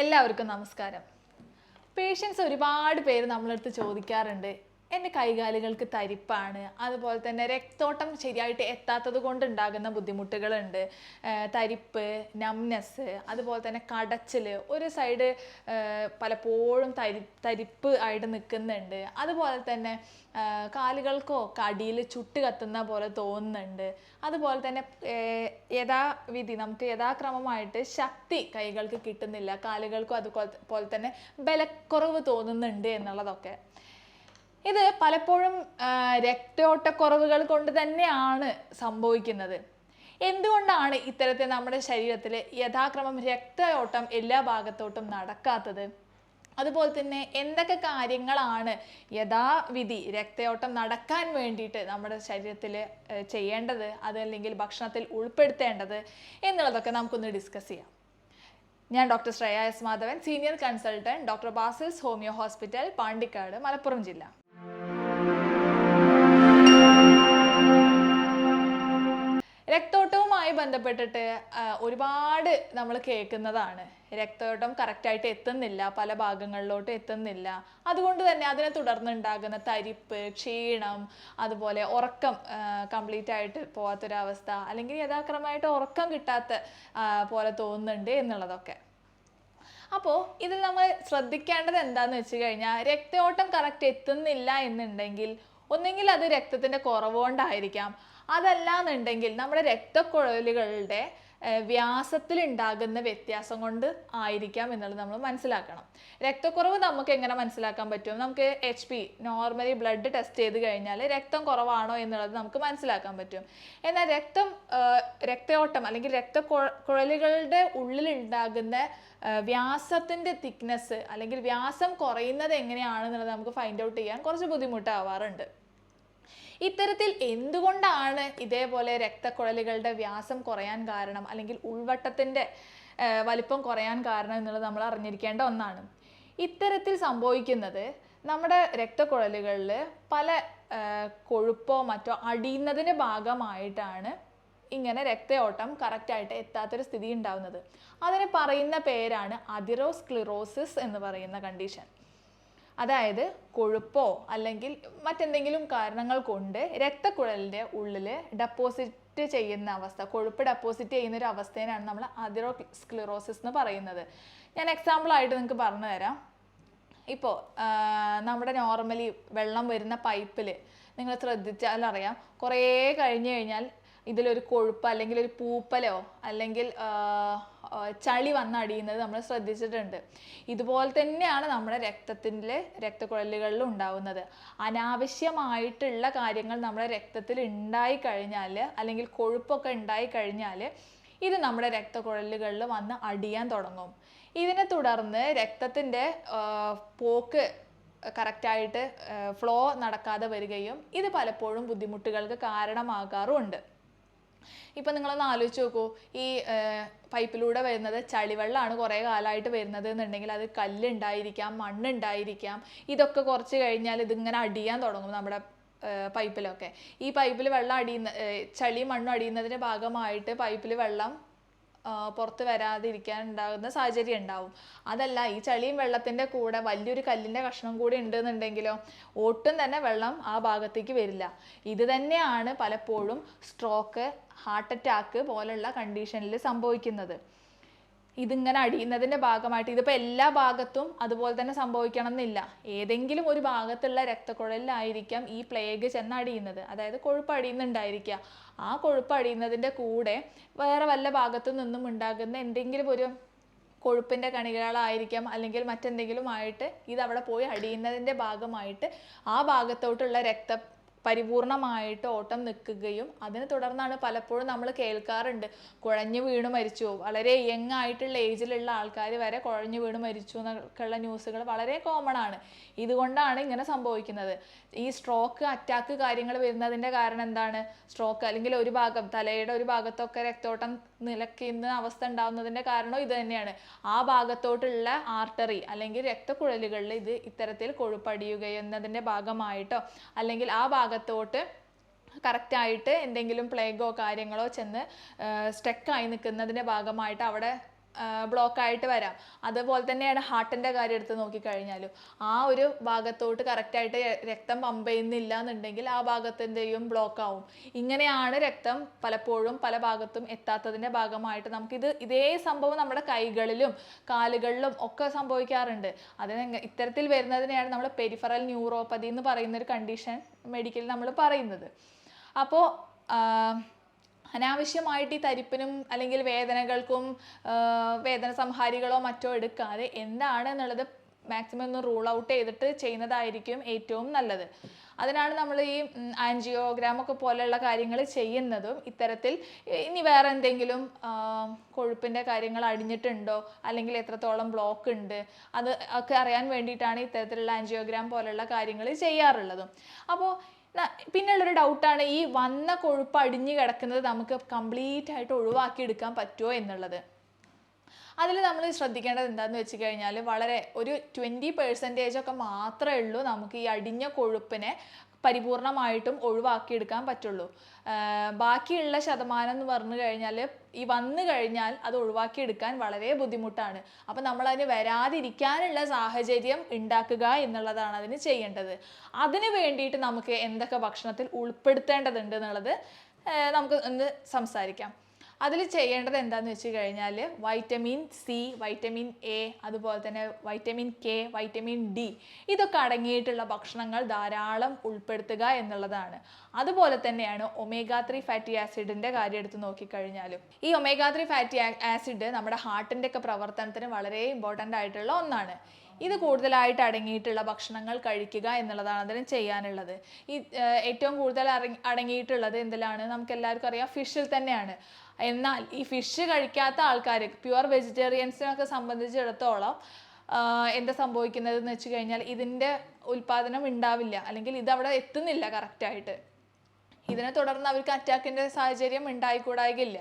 എല്ലാവർക്കും നമസ്കാരം. പേഷ്യൻസ് ഒരുപാട് പേര് നമ്മളടുത്ത് ചോദിക്കാറുണ്ട്. എന്റെ കൈകാലുകൾക്ക് തരിപ്പാണ്. അതുപോലെ തന്നെ രക്തോട്ടം ശരിയായിട്ട് എത്താത്തത് കൊണ്ടുണ്ടാകുന്ന ബുദ്ധിമുട്ടുകളുണ്ട്. തരിപ്പ് നംനെസ് അതുപോലെ തന്നെ കടച്ചിൽ ഒരു സൈഡ് പലപ്പോഴും തരി തരിപ്പ് ആയിട്ട് നിൽക്കുന്നുണ്ട്. അതുപോലെ തന്നെ കാലുകൾക്കോ കടിയിൽ ചുട്ട് കത്തുന്ന പോലെ തോന്നുന്നുണ്ട്. അതുപോലെ തന്നെ യഥാവിധി നമുക്ക് യഥാക്രമമായിട്ട് ശക്തി കൈകൾക്ക് കിട്ടുന്നില്ല. കാലുകൾക്കും അതുപോലെ പോലെ തന്നെ ബലക്കുറവ് തോന്നുന്നുണ്ട് എന്നുള്ളതൊക്കെ. ഇത് പലപ്പോഴും രക്തയോട്ടക്കുറവുകൾ കൊണ്ട് തന്നെയാണ് സംഭവിക്കുന്നത്. എന്തുകൊണ്ടാണ് ഇത്തരത്തിൽ നമ്മുടെ ശരീരത്തിൽ യഥാക്രമം രക്തയോട്ടം എല്ലാ ഭാഗത്തോട്ടും നടക്കാത്തത്? അതുപോലെ തന്നെ എന്തൊക്കെ കാര്യങ്ങളാണ് യഥാവിധി രക്തയോട്ടം നടക്കാൻ വേണ്ടിയിട്ട് നമ്മുടെ ശരീരത്തിൽ ചെയ്യേണ്ടത്? അതല്ലെങ്കിൽ ഭക്ഷണത്തിൽ ഉൾപ്പെടുത്തേണ്ടത്? എന്നുള്ളതൊക്കെ നമുക്കൊന്ന് ഡിസ്കസ് ചെയ്യാം. ഞാൻ doctor Shreya S Madhavan senior consultant doctor Basil's homeo hospital Pandikkad Malappuram ജില്ല. രക്തോട്ടവുമായി ബന്ധപ്പെട്ടിട്ട് ഒരുപാട് നമ്മൾ കേൾക്കുന്നതാണ്. രക്തയോട്ടം കറക്റ്റായിട്ട് എത്തുന്നില്ല പല ഭാഗങ്ങളിലോട്ട് എത്തുന്നില്ല. അതുകൊണ്ട് തന്നെ അതിനെ തുടർന്നുണ്ടാകുന്ന തരിപ്പ് ക്ഷീണം അതുപോലെ ഉറക്കം കംപ്ലീറ്റ് ആയിട്ട് പോകാത്തൊരവസ്ഥ അല്ലെങ്കിൽ യഥാക്രമമായിട്ട് ഉറക്കം കിട്ടാത്ത പോലെ തോന്നുന്നുണ്ട് എന്നുള്ളതൊക്കെ. അപ്പോൾ ഇതിൽ നമ്മൾ ശ്രദ്ധിക്കേണ്ടത് എന്താന്ന് വെച്ച് കഴിഞ്ഞാൽ രക്തയോട്ടം കറക്റ്റ് എത്തുന്നില്ല എന്നുണ്ടെങ്കിൽ ഒന്നെങ്കിൽ അത് രക്തത്തിന്റെ കുറവ് കൊണ്ടായിരിക്കാം അതല്ലാന്നുണ്ടെങ്കിൽ നമ്മുടെ രക്തക്കുഴലുകളുടെ വ്യാസത്തിൽ ഉണ്ടാകുന്ന വ്യത്യാസം കൊണ്ട് ആയിരിക്കാം എന്നുള്ളത് നമ്മൾ മനസ്സിലാക്കണം. രക്തക്കുറവ് നമുക്ക് എങ്ങനെ മനസ്സിലാക്കാൻ പറ്റും? നമുക്ക് H P normally blood test ചെയ്ത് കഴിഞ്ഞാൽ രക്തം കുറവാണോ എന്നുള്ളത് നമുക്ക് മനസ്സിലാക്കാൻ പറ്റും. എന്നാൽ രക്തം രക്തയോട്ടം അല്ലെങ്കിൽ രക്തക്കുഴലുകളുടെ ഏർ, വ്യാസത്തിന്റെ തിക്നെസ് അല്ലെങ്കിൽ വ്യാസം കുറയുന്നത് എങ്ങനെയാണെന്നുള്ളത് നമുക്ക് ഫൈൻഡ് ഔട്ട് ചെയ്യാൻ കുറച്ച് ബുദ്ധിമുട്ടാവാറുണ്ട്. ഇത്തരത്തിൽ എന്തുകൊണ്ടാണ് ഇതേപോലെ രക്തക്കുഴലുകളുടെ വ്യാസം കുറയാൻ കാരണം അല്ലെങ്കിൽ ഉൾവട്ടത്തിന്റെ വലിപ്പം കുറയാൻ കാരണം എന്നുള്ളത് നമ്മൾ അറിഞ്ഞിരിക്കേണ്ട ഒന്നാണ്. ഇത്തരത്തിൽ സംഭവിക്കുന്നത് നമ്മുടെ രക്തക്കുഴലുകളിൽ പല കൊഴുപ്പോ മറ്റോ അടിയുന്നതിന്റെ ഭാഗമായിട്ടാണ് ഇങ്ങനെ രക്തയോട്ടം കറക്റ്റായിട്ട് എത്താത്തൊരു സ്ഥിതി ഉണ്ടാവുന്നത്. അതിന് പറയുന്ന പേരാണ് അതിറോസ്ക്ലിറോസിസ് എന്ന് പറയുന്ന കണ്ടീഷൻ അതായത് കൊഴുപ്പോ അല്ലെങ്കിൽ മറ്റെന്തെങ്കിലും കാരണങ്ങൾ കൊണ്ട് രക്തക്കുഴലിന്റെ ഉള്ളിൽ ഡെപ്പോസിറ്റ് ചെയ്യുന്ന അവസ്ഥ കൊഴുപ്പ് ഡെപ്പോസിറ്റ് ചെയ്യുന്ന ഒരു അവസ്ഥേനാണ് നമ്മൾ അതിറോ സ്ക്ലിറോസിസ് എന്ന് പറയുന്നത്. ഞാൻ എക്സാമ്പിൾ ആയിട്ട് നിങ്ങൾക്ക് പറഞ്ഞു തരാം. ഇപ്പോൾ നമ്മുടെ നോർമലി വെള്ളം വരുന്ന പൈപ്പിൽ നിങ്ങൾ ശ്രദ്ധിച്ചാൽ അറിയാം കുറേ കഴിഞ്ഞ് കഴിഞ്ഞാൽ ഇതിലൊരു കൊഴുപ്പ് അല്ലെങ്കിൽ ഒരു പൂപ്പലോ അല്ലെങ്കിൽ ചളി വന്നടിയുന്നത് നമ്മൾ ശ്രദ്ധിച്ചിട്ടുണ്ട്. ഇതുപോലെ തന്നെയാണ് നമ്മുടെ രക്തത്തിന്റെ രക്തക്കുഴലുകളിൽ ഉണ്ടാവുന്നത്. അനാവശ്യമായിട്ടുള്ള കാര്യങ്ങൾ നമ്മുടെ രക്തത്തിൽ ഉണ്ടായി കഴിഞ്ഞാൽ അല്ലെങ്കിൽ കൊഴുപ്പൊക്കെ ഉണ്ടായി കഴിഞ്ഞാൽ ഇത് നമ്മുടെ രക്തക്കുഴലുകളിൽ വന്ന് അടിയാൻ തുടങ്ങും. ഇതിനെ തുടർന്ന് രക്തത്തിന്റെ പോക്ക് കറക്റ്റായിട്ട് ഫ്ലോ നടക്കാതെ വരികയും ഇത് പലപ്പോഴും ബുദ്ധിമുട്ടുകൾക്ക് കാരണമാകാറുമുണ്ട്. ഇപ്പം നിങ്ങളൊന്ന് ആലോചിച്ച് നോക്കൂ. ഈ പൈപ്പിലൂടെ വരുന്നത് ചളിവെള്ളമാണ് കുറേ കാലമായിട്ട് വരുന്നത് എന്നുണ്ടെങ്കിൽ അത് കല്ലുണ്ടായിരിക്കാം മണ്ണുണ്ടായിരിക്കാം. ഇതൊക്കെ കുറച്ച് കഴിഞ്ഞാൽ ഇതിങ്ങനെ അടിയാൻ തുടങ്ങും നമ്മുടെ പൈപ്പിലൊക്കെ. ഈ പൈപ്പിൽ വെള്ളം അടിയുന്ന ചളിയും മണ്ണും അടിയുന്നതിന്റെ ഭാഗമായിട്ട് പൈപ്പിൽ വെള്ളം പുറത്ത് വരാതിരിക്കാൻ ഉണ്ടാകുന്ന സാഹചര്യം ഉണ്ടാവും. അതല്ല ഈ ചളിയും വെള്ളത്തിന്റെ കൂടെ വലിയൊരു കല്ലിന്റെ കഷ്ണം കൂടി ഉണ്ടെന്നുണ്ടെങ്കിലോ ഒട്ടും തന്നെ വെള്ളം ആ ഭാഗത്തേക്ക് വരില്ല. ഇത് തന്നെയാണ് പലപ്പോഴും സ്ട്രോക്ക് ഹാർട്ട് അറ്റാക്ക് പോലുള്ള കണ്ടീഷനിൽ സംഭവിക്കുന്നത്. ഇതിങ്ങനെ അടിയുന്നതിന്റെ ഭാഗമായിട്ട് ഇതിപ്പോൾ എല്ലാ ഭാഗത്തും അതുപോലെ തന്നെ സംഭവിക്കണം എന്നില്ല ഏതെങ്കിലും ഒരു ഭാഗത്തുള്ള രക്തക്കുഴലിലായിരിക്കാം ഈ പ്ലേഗ് ചെന്ന് അടിയുന്നത് അതായത് കൊഴുപ്പ് അടിയുന്നുണ്ടായിരിക്കുക. ആ കൊഴുപ്പ് അടിയുന്നതിന്റെ കൂടെ വേറെ വല്ല ഭാഗത്തു നിന്നും ഉണ്ടാകുന്ന എന്തെങ്കിലും ഒരു കൊഴുപ്പിന്റെ കണികകളായിരിക്കാം അല്ലെങ്കിൽ മറ്റെന്തെങ്കിലും ആയിട്ട് ഇത് അവിടെ പോയി അടിയുന്നതിന്റെ ഭാഗമായിട്ട് ആ ഭാഗത്തോട്ടുള്ള രക്ത പരിപൂർണമായിട്ട് ഓട്ടം നിൽക്കുകയും അതിനെ തുടർന്നാണ് പലപ്പോഴും നമ്മൾ കേൾക്കാറുണ്ട്. കുഴഞ്ഞു വീണ് മരിച്ചു. വളരെ യങ് ആയിട്ടുള്ള ഏജിലുള്ള ആൾക്കാർ വരെ കുഴഞ്ഞു വീണ് മരിച്ചു എന്നൊക്കെയുള്ള ന്യൂസുകൾ വളരെ കോമൺ ആണ്. ഇതുകൊണ്ടാണ് ഇങ്ങനെ സംഭവിക്കുന്നത്. ഈ സ്ട്രോക്ക് അറ്റാക്ക് കാര്യങ്ങൾ വരുന്നതിന്റെ കാരണം എന്താണ്? സ്ട്രോക്ക് അല്ലെങ്കിൽ ഒരു ഭാഗം തലയുടെ ഒരു ഭാഗത്തൊക്കെ രക്തോട്ടം നിലയ്ക്കുന്ന അവസ്ഥ ഉണ്ടാകുന്നതിന്റെ കാരണം ഇത് തന്നെയാണ്. ആ ഭാഗത്തോട്ടുള്ള ആർട്ടറി അല്ലെങ്കിൽ രക്തക്കുഴലുകളിൽ ഇത് ഇത്തരത്തിൽ കൊഴുപ്പടിയുകയെന്നതിന്റെ ഭാഗമായിട്ടോ അല്ലെങ്കിൽ ആ ഭാഗത്തോട്ട് കറക്റ്റായിട്ട് എന്തെങ്കിലും പ്ലേഗോ കാര്യങ്ങളോ ചെന്ന് സ്റ്റക്കായി നിൽക്കുന്നതിന്റെ ഭാഗമായിട്ട് അവിടെ ബ്ലോക്ക് ആയിട്ട് വരാം. അതുപോലെ തന്നെയാണ് ഹാർട്ടിന്റെ കാര്യം എടുത്ത് നോക്കിക്കഴിഞ്ഞാലും. ആ ഒരു ഭാഗത്തോട്ട് കറക്റ്റായിട്ട് രക്തം പമ്പ് ചെയ്യുന്നില്ല എന്നുണ്ടെങ്കിൽ ആ ഭാഗത്തിന്റെയും ബ്ലോക്ക് ആവും. ഇങ്ങനെയാണ് രക്തം പലപ്പോഴും പല ഭാഗത്തും എത്താത്തതിന്റെ ഭാഗമായിട്ട് നമുക്കിത് ഇതേ സംഭവം നമ്മുടെ കൈകളിലും കാലുകളിലും ഒക്കെ സംഭവിക്കാറുണ്ട്. അതിന് ഇത്തരത്തിൽ വരുന്നതിനെയാണ് നമ്മൾ പെരിഫറൽ ന്യൂറോപ്പതി എന്ന് പറയുന്ന ഒരു കണ്ടീഷൻ മെഡിക്കൽ നമ്മൾ പറയുന്നത്. അപ്പോൾ അനാവശ്യമായിട്ട് ഈ തരിപ്പിനും അല്ലെങ്കിൽ വേദനകൾക്കും വേദന സംഹാരികളോ മറ്റോ എടുക്കാതെ എന്താണ് എന്നുള്ളത് മാക്സിമം ഒന്ന് റൂൾ ഔട്ട് ചെയ്തിട്ട് ചെയ്യുന്നതായിരിക്കും ഏറ്റവും നല്ലത്. അതിനാണ് നമ്മൾ ഈ ആൻജിയോഗ്രാം ഒക്കെ പോലെയുള്ള കാര്യങ്ങൾ ചെയ്യുന്നതും ഇത്തരത്തിൽ ഇനി വേറെ എന്തെങ്കിലും കൊഴുപ്പിന്റെ കാര്യങ്ങൾ അടിഞ്ഞിട്ടുണ്ടോ? അല്ലെങ്കിൽ എത്രത്തോളം ബ്ലോക്ക് ഉണ്ട്? അത് ഒക്കെ അറിയാൻ വേണ്ടിയിട്ടാണ് ഇത്തരത്തിലുള്ള ആൻജിയോഗ്രാം പോലെയുള്ള കാര്യങ്ങൾ ചെയ്യാറുള്ളതും. അപ്പോൾ പിന്നെയുള്ളൊരു ഡൗട്ടാണ് ഈ വന്ന കൊഴുപ്പ് അടിഞ്ഞു കിടക്കുന്നത് നമുക്ക് കംപ്ലീറ്റ് ആയിട്ട് ഒഴിവാക്കി എടുക്കാൻ പറ്റുമോ എന്നുള്ളത്. അതിൽ നമ്മൾ ശ്രദ്ധിക്കേണ്ടത് എന്താണെന്ന് വെച്ച് കഴിഞ്ഞാൽ വളരെ ഒരു ട്വന്റി പെർസെന്റേജ് ഒക്കെ മാത്രമേ ഉള്ളൂ നമുക്ക് ഈ അടിഞ്ഞ കൊഴുപ്പിനെ പരിപൂർണമായിട്ടും ഒഴിവാക്കിയെടുക്കാൻ പറ്റുള്ളൂ. ബാക്കിയുള്ള ശതമാനം എന്ന് പറഞ്ഞു കഴിഞ്ഞാൽ ഈ വന്നു കഴിഞ്ഞാൽ അത് ഒഴിവാക്കിയെടുക്കാൻ വളരെ ബുദ്ധിമുട്ടാണ്. അപ്പം നമ്മളതിന് വരാതിരിക്കാനുള്ള സാഹചര്യം ഉണ്ടാക്കുക എന്നുള്ളതാണ് അതിന് ചെയ്യേണ്ടത്. അതിന് വേണ്ടിയിട്ട് നമുക്ക് എന്തൊക്കെ ഭക്ഷണത്തിൽ ഉൾപ്പെടുത്തേണ്ടതുണ്ട് എന്നുള്ളത് നമുക്ക് ഒന്ന് സംസാരിക്കാം. അതിൽ ചെയ്യേണ്ടത് എന്താണെന്ന് വെച്ച് കഴിഞ്ഞാൽ വൈറ്റമിൻ സി വൈറ്റമിൻ എ അതുപോലെ തന്നെ വൈറ്റമിൻ കെ വൈറ്റമിൻ ഡി ഇതൊക്കെ അടങ്ങിയിട്ടുള്ള ഭക്ഷണങ്ങൾ ധാരാളം ഉൾപ്പെടുത്തുക എന്നുള്ളതാണ്. അതുപോലെ തന്നെയാണ് ഒമേഗ ത്രീ ഫാറ്റി ആസിഡിന്റെ കാര്യം എടുത്ത് നോക്കിക്കഴിഞ്ഞാലും. ഈ ഒമേഗ ത്രീ ഫാറ്റി ആസിഡ് നമ്മുടെ ഹാർട്ടിന്റെ ഒക്കെ പ്രവർത്തനത്തിന് വളരെ ഇമ്പോർട്ടന്റ് ആയിട്ടുള്ള ഒന്നാണ്. ഇത് കൂടുതലായിട്ട് അടങ്ങിയിട്ടുള്ള ഭക്ഷണങ്ങൾ കഴിക്കുക എന്നുള്ളതാണ് അതിന് ചെയ്യാനുള്ളത്. ഈ ഏറ്റവും കൂടുതൽ അടങ്ങി- അടങ്ങിയിട്ടുള്ളത് എന്തിലാണ്? നമുക്ക് എല്ലാവർക്കും അറിയാം ഫിഷിൽ തന്നെയാണ്. എന്നാൽ ഈ ഫിഷ് കഴിക്കാത്ത ആൾക്കാർ പ്യുവർ വെജിറ്റേറിയൻസിനൊക്കെ സംബന്ധിച്ചിടത്തോളം എന്താ സംഭവിക്കുന്നത് എന്ന് വെച്ച് കഴിഞ്ഞാൽ ഇതിന്റെ ഉൽപാദനം ഉണ്ടാവില്ല. അല്ലെങ്കിൽ ഇതവിടെ എത്തുന്നില്ല കറക്റ്റായിട്ട് ഇതിനെ തുടർന്ന് അവർക്ക് അറ്റാക്കിന്റെ സാഹചര്യം ഉണ്ടായിക്കൂടായില്ല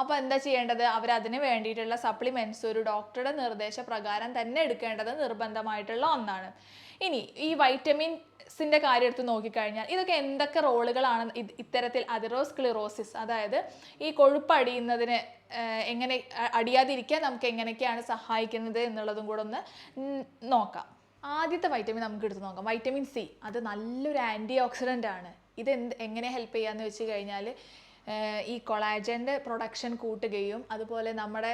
അപ്പോൾ എന്താ ചെയ്യേണ്ടത്? അവർ അതിന് വേണ്ടിയിട്ടുള്ള സപ്ലിമെന്റ്സ് ഒരു ഡോക്ടറുടെ നിർദ്ദേശപ്രകാരം തന്നെ എടുക്കേണ്ടത് നിർബന്ധമായിട്ടുള്ള ഒന്നാണ്. ഇനി ഈ വൈറ്റമിൻ സിന്റെ കാര്യം എടുത്ത് നോക്കിക്കഴിഞ്ഞാൽ ഇതൊക്കെ എന്തൊക്കെ റോളുകളാണ്? ഇത്തരത്തിൽ ഇത്തരത്തിൽ അതിറോസ്ക്ലിറോസിസ് അതായത് ഈ കൊഴുപ്പ് അടിയുന്നതിന് എങ്ങനെ അടിയാതിരിക്കാൻ നമുക്ക് എങ്ങനെയൊക്കെയാണ് സഹായിക്കുന്നത് എന്നുള്ളതും കൂടെ ഒന്ന് നോക്കാം. ആദ്യത്തെ വൈറ്റമിൻ നമുക്ക് എടുത്ത് നോക്കാം. വൈറ്റമിൻ സി അത് നല്ലൊരു ആന്റി ഓക്സിഡന്റ് ആണ്. ഇത് എന്ത് എങ്ങനെ ഹെൽപ്പ് ചെയ്യാന്ന് വെച്ച് കഴിഞ്ഞാൽ ഈ കൊളാജന്റെ പ്രൊഡക്ഷൻ കൂട്ടുകയും അതുപോലെ നമ്മുടെ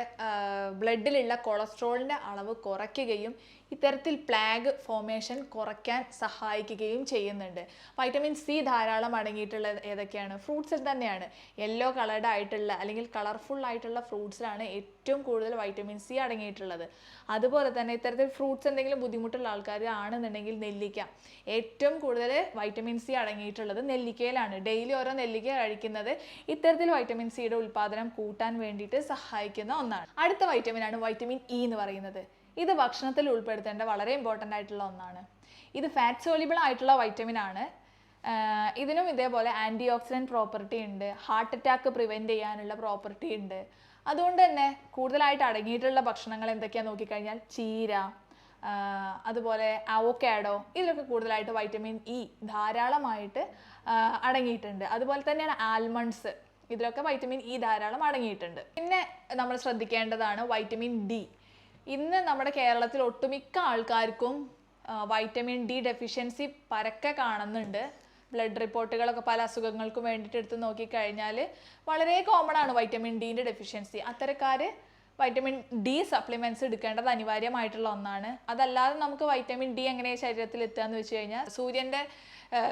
ബ്ലഡിലുള്ള കൊളസ്ട്രോളിന്റെ അളവ് കുറയ്ക്കുകയും ഇത്തരത്തിൽ പ്ലാഗ് ഫോമേഷൻ കുറയ്ക്കാൻ സഹായിക്കുകയും ചെയ്യുന്നുണ്ട്. വൈറ്റമിൻ സി ധാരാളം അടങ്ങിയിട്ടുള്ള ഏതൊക്കെയാണ്? ഫ്രൂട്ട്സിൽ തന്നെയാണ്. യെല്ലോ കളർഡ് ആയിട്ടുള്ള അല്ലെങ്കിൽ കളർഫുൾ ആയിട്ടുള്ള ഫ്രൂട്ട്സിലാണ് ഏറ്റവും കൂടുതൽ വൈറ്റമിൻ സി അടങ്ങിയിട്ടുള്ളത്. അതുപോലെ തന്നെ ഇത്തരത്തിൽ ഫ്രൂട്ട്സ് എന്തെങ്കിലും ബുദ്ധിമുട്ടുള്ള ആൾക്കാർ ആണെന്നുണ്ടെങ്കിൽ നെല്ലിക്ക. ഏറ്റവും കൂടുതൽ വൈറ്റമിൻ സി അടങ്ങിയിട്ടുള്ളത് നെല്ലിക്കയിലാണ്. ഡെയിലി ഓരോ നെല്ലിക്ക കഴിക്കുന്നത് ഇത്തരത്തിൽ വൈറ്റമിൻ സിയുടെ ഉൽപ്പാദനം കൂട്ടാൻ വേണ്ടിയിട്ട് സഹായിക്കുന്ന ഒന്നാണ്. അടുത്ത വൈറ്റമിൻ ആണ് വൈറ്റമിൻ ഇ എന്ന് പറയുന്നത്. ഇത് ഭക്ഷണത്തിൽ ഉൾപ്പെടുത്തേണ്ട വളരെ ഇമ്പോർട്ടന്റ് ആയിട്ടുള്ള ഒന്നാണ്. ഇത് ഫാറ്റ് സോലിബിൾ ആയിട്ടുള്ള വൈറ്റമിൻ ആണ്. ഇതിനും ഇതേപോലെ ആന്റി ഓക്സിഡന്റ് പ്രോപ്പർട്ടി ഉണ്ട്. ഹാർട്ട് അറ്റാക്ക് പ്രിവെന്റ് ചെയ്യാനുള്ള പ്രോപ്പർട്ടി ഉണ്ട്. അതുകൊണ്ട് തന്നെ കൂടുതലായിട്ട് അടങ്ങിയിട്ടുള്ള ഭക്ഷണങ്ങൾ എന്തൊക്കെയാണെന്ന് നോക്കിക്കഴിഞ്ഞാൽ ചീര അതുപോലെ അവോക്കാഡോ ഇതിലൊക്കെ കൂടുതലായിട്ട് വൈറ്റമിൻ ഇ ധാരാളമായിട്ട് അടങ്ങിയിട്ടുണ്ട്. അതുപോലെ തന്നെയാണ് ആൽമണ്ട്സ് ഇതിലൊക്കെ വൈറ്റമിൻ ഇ ധാരാളം അടങ്ങിയിട്ടുണ്ട്. പിന്നെ നമ്മൾ ശ്രദ്ധിക്കേണ്ടതാണ് വൈറ്റമിൻ ഡി ഇന്ന് നമ്മുടെ കേരളത്തിൽ ഒട്ടുമിക്ക ആൾക്കാർക്കും വൈറ്റമിൻ ഡി ഡെഫിഷ്യൻസി പരക്കെ കാണുന്നുണ്ട്. ബ്ലഡ് റിപ്പോർട്ടുകളൊക്കെ പല അസുഖങ്ങൾക്കും വേണ്ടിയിട്ട് എടുത്ത് നോക്കിക്കഴിഞ്ഞാൽ വളരെ കോമൺ ആണ് വൈറ്റമിൻ ഡിന്റെ ഡെഫിഷ്യൻസി അത്തരക്കാർ വൈറ്റമിൻ ഡി സപ്ലിമെന്റ്സ് എടുക്കേണ്ടത് അനിവാര്യമായിട്ടുള്ള ഒന്നാണ്. അതല്ലാതെ നമുക്ക് വൈറ്റമിൻ ഡി എങ്ങനെ ശരീരത്തിൽ എത്തുക എന്ന് വെച്ച് കഴിഞ്ഞാൽ സൂര്യന്റെ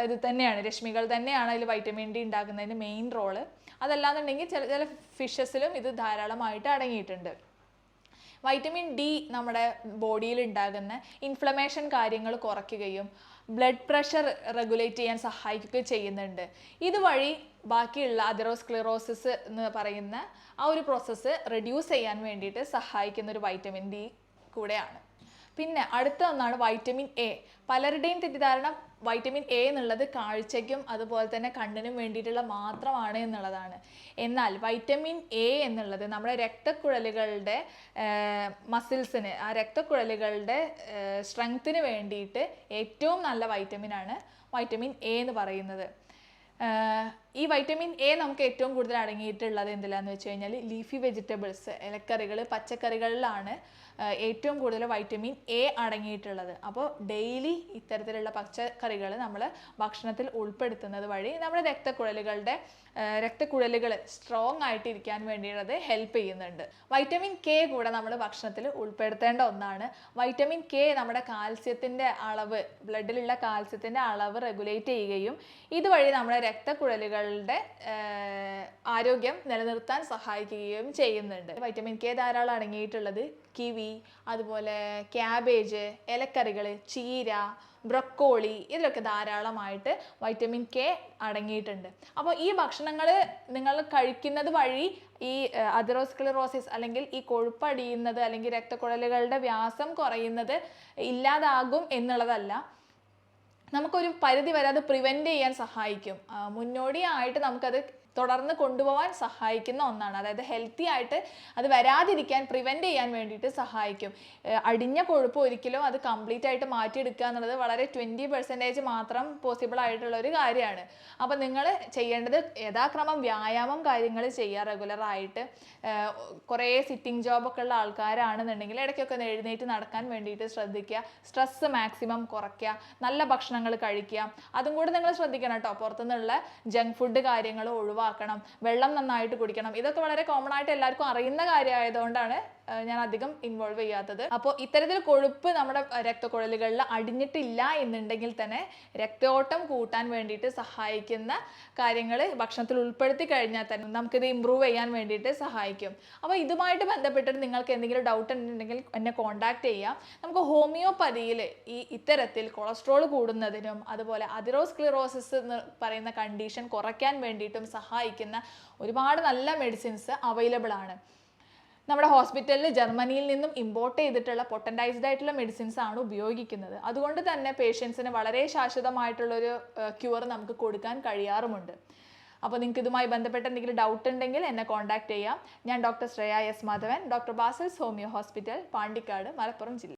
ഇത് തന്നെയാണ് രശ്മികൾ തന്നെയാണ് അതിൽ വൈറ്റമിൻ ഡി ഉണ്ടാക്കുന്നതിന് മെയിൻ റോൾ അതല്ലാന്നുണ്ടെങ്കിൽ ചില ചില ഫിഷസിലും ഇത് ധാരാളമായിട്ട് അടങ്ങിയിട്ടുണ്ട്. വൈറ്റമിൻ ഡി നമ്മുടെ ബോഡിയിൽ ഉണ്ടാകുന്ന ഇൻഫ്ലമേഷൻ കാര്യങ്ങൾ കുറയ്ക്കുകയും ബ്ലഡ് പ്രഷർ റെഗുലേറ്റ് ചെയ്യാൻ സഹായിക്കുകയും ചെയ്യുന്നുണ്ട്. ഇതുവഴി ബാക്കിയുള്ള അതിറോസ്ക്ലിറോസിസ് എന്ന് പറയുന്ന ആ ഒരു പ്രോസസ്സ് റെഡ്യൂസ് ചെയ്യാൻ വേണ്ടിയിട്ട് സഹായിക്കുന്ന ഒരു വൈറ്റമിൻ ഡി കൂടെയാണ്. പിന്നെ അടുത്ത ഒന്നാണ് വൈറ്റമിൻ എ പലരുടെയും തെറ്റിദ്ധാരണ വൈറ്റമിൻ എ എന്നുള്ളത് കാഴ്ചയ്ക്കും അതുപോലെ തന്നെ കണ്ണിനും വേണ്ടിയിട്ടുള്ള മാത്രമാണ് എന്നുള്ളതാണ്. എന്നാൽ വൈറ്റമിൻ എ എന്നുള്ളത് നമ്മുടെ രക്തക്കുഴലുകളുടെ മസിൽസിന് ആ രക്തക്കുഴലുകളുടെ സ്ട്രെങ്ത്തിന് വേണ്ടിയിട്ട് ഏറ്റവും നല്ല വൈറ്റമിനാണ് വൈറ്റമിൻ എ എന്ന് പറയുന്നത്. ഈ വൈറ്റമിൻ എ നമുക്ക് ഏറ്റവും കൂടുതൽ അടങ്ങിയിട്ടുള്ളത് എന്തിലാന്ന് വെച്ച് കഴിഞ്ഞാൽ ലീഫി വെജിറ്റബിൾസ് ഇലക്കറികൾ പച്ചക്കറികളിലാണ് ഏറ്റവും കൂടുതൽ വൈറ്റമിൻ എ അടങ്ങിയിട്ടുള്ളത്. അപ്പോൾ ഡെയിലി ഇത്തരത്തിലുള്ള പച്ചക്കറികൾ നമ്മൾ ഭക്ഷണത്തിൽ ഉൾപ്പെടുത്തുന്നത് വഴി നമ്മുടെ രക്തക്കുഴലുകളുടെ രക്തക്കുഴലുകൾ സ്ട്രോങ് ആയിട്ടിരിക്കാൻ വേണ്ടിയുള്ളത് ഹെൽപ്പ് ചെയ്യുന്നുണ്ട്. വൈറ്റമിൻ കെ കൂടെ നമ്മൾ ഭക്ഷണത്തിൽ ഉൾപ്പെടുത്തേണ്ട ഒന്നാണ്. വൈറ്റമിൻ കെ നമ്മുടെ കാൽസ്യത്തിന്റെ അളവ് ബ്ലഡിലുള്ള കാൽസ്യത്തിന്റെ അളവ് റെഗുലേറ്റ് ചെയ്യുകയും ഇതുവഴി നമ്മുടെ രക്തക്കുഴലുകളുടെ ആരോഗ്യം നിലനിർത്താൻ സഹായിക്കുകയും ചെയ്യുന്നുണ്ട്. വൈറ്റമിൻ കെ ധാരാളം അടങ്ങിയിട്ടുള്ളത് കിവി അതുപോലെ ക്യാബേജ് ഇലക്കറികൾ ചീര ബ്രക്കോളി ഇതിലൊക്കെ ധാരാളമായിട്ട് വൈറ്റമിൻ കെ അടങ്ങിയിട്ടുണ്ട്. അപ്പോൾ ഈ ഭക്ഷണങ്ങൾ നിങ്ങൾ കഴിക്കുന്നത് വഴി ഈ അതിറോസ്ക്ലിറോസിസ് അല്ലെങ്കിൽ ഈ കൊഴുപ്പടിയുന്നത് അല്ലെങ്കിൽ രക്തക്കുഴലുകളുടെ വ്യാസം കുറയുന്നത് ഇല്ലാതാകും എന്നുള്ളതല്ല. നമുക്കൊരു പരിധി വരെ അത് പ്രിവെന്റ് ചെയ്യാൻ സഹായിക്കും. മുന്നോടിയായിട്ട് നമുക്കത് തുടർന്ന് കൊണ്ടുപോകാൻ സഹായിക്കുന്ന ഒന്നാണ്. അതായത് ഹെൽത്തി ആയിട്ട് അത് വരാതിരിക്കാൻ പ്രിവെന്റ് ചെയ്യാൻ വേണ്ടിയിട്ട് സഹായിക്കും. അടിഞ്ഞ കൊഴുപ്പ് ഒരിക്കലും അത് കംപ്ലീറ്റ് ആയിട്ട് മാറ്റിയെടുക്കുക എന്നുള്ളത് വളരെ ട്വന്റി പെർസെന്റേജ് മാത്രം പോസിബിൾ ആയിട്ടുള്ള ഒരു കാര്യമാണ്. അപ്പോൾ നിങ്ങൾ ചെയ്യേണ്ടത് യഥാക്രമം വ്യായാമം കാര്യങ്ങൾ ചെയ്യുക റെഗുലറായിട്ട് കുറേ സിറ്റിംഗ് ജോബൊക്കെ ഉള്ള ആൾക്കാരാണെന്നുണ്ടെങ്കിൽ ഇടയ്ക്കൊക്കെ എഴുന്നേറ്റ് നടക്കാൻ വേണ്ടിയിട്ട് ശ്രദ്ധിക്കുക. സ്ട്രെസ്സ് മാക്സിമം കുറയ്ക്കുക. നല്ല ഭക്ഷണങ്ങൾ കഴിക്കുക. അതും കൂടെ നിങ്ങൾ ശ്രദ്ധിക്കണം കേട്ടോ. പുറത്തുനിന്നുള്ള ജങ്ക് ഫുഡ് കാര്യങ്ങൾ ഒഴിവാക്കണം വെള്ളം നന്നായിട്ട് കുടിക്കണം. ഇതൊക്കെ വളരെ കോമൺ ആയിട്ട് എല്ലാവർക്കും അറിയുന്ന കാര്യമായതുകൊണ്ടാണ് ഞാൻ അധികം ഇൻവോൾവ് ചെയ്യാത്തത്. അപ്പോൾ ഇത്തരത്തിൽ കൊഴുപ്പ് നമ്മുടെ രക്തക്കുഴലുകളിൽ അടിഞ്ഞിട്ടില്ല എന്നുണ്ടെങ്കിൽ തന്നെ രക്തയോട്ടം കൂട്ടാൻ വേണ്ടിയിട്ട് സഹായിക്കുന്ന കാര്യങ്ങൾ ഭക്ഷണത്തിൽ ഉൾപ്പെടുത്തി കഴിഞ്ഞാൽ തന്നെ നമുക്കിത് ഇമ്പ്രൂവ് ചെയ്യാൻ വേണ്ടിയിട്ട് സഹായിക്കും. അപ്പോൾ ഇതുമായിട്ട് ബന്ധപ്പെട്ടിട്ട് നിങ്ങൾക്ക് എന്തെങ്കിലും ഡൗട്ട് ഉണ്ടെങ്കിൽ എന്നെ കോൺടാക്ട് ചെയ്യാം. നമുക്ക് ഹോമിയോപ്പതിയിൽ ഈ ഇത്തരത്തിൽ കൊളസ്ട്രോൾ കൂടുന്നതിനും അതുപോലെ അതിറോസ്ക്ലിറോസിസ് എന്ന് പറയുന്ന കണ്ടീഷൻ കുറയ്ക്കാൻ വേണ്ടിയിട്ടും സഹായിക്കുന്ന ഒരുപാട് നല്ല മെഡിസിൻസ് അവൈലബിൾ ആണ്. നമ്മുടെ ഹോസ്പിറ്റലിൽ ജർമ്മനിയിൽ നിന്നും ഇമ്പോർട്ട് ചെയ്തിട്ടുള്ള പൊട്ടന്റൈസ്ഡ് ആയിട്ടുള്ള മെഡിസിൻസ് ആണ് ഉപയോഗിക്കുന്നത്. അതുകൊണ്ട് തന്നെ പേഷ്യൻസിന് വളരെ ശാശ്വതമായിട്ടുള്ളൊരു ക്യൂർ നമുക്ക് കൊടുക്കാൻ കഴിയാറുമുണ്ട്. അപ്പോൾ നിങ്ങൾക്ക് ഇതുമായി ബന്ധപ്പെട്ട് എന്തെങ്കിലും ഡൗട്ട് ഉണ്ടെങ്കിൽ എന്നെ കോൺടാക്ട് ചെയ്യാം. ഞാൻ doctor Shreya S Madhavan doctor Basil's homeo hospital Pandikkad Malappuram ജില്ല.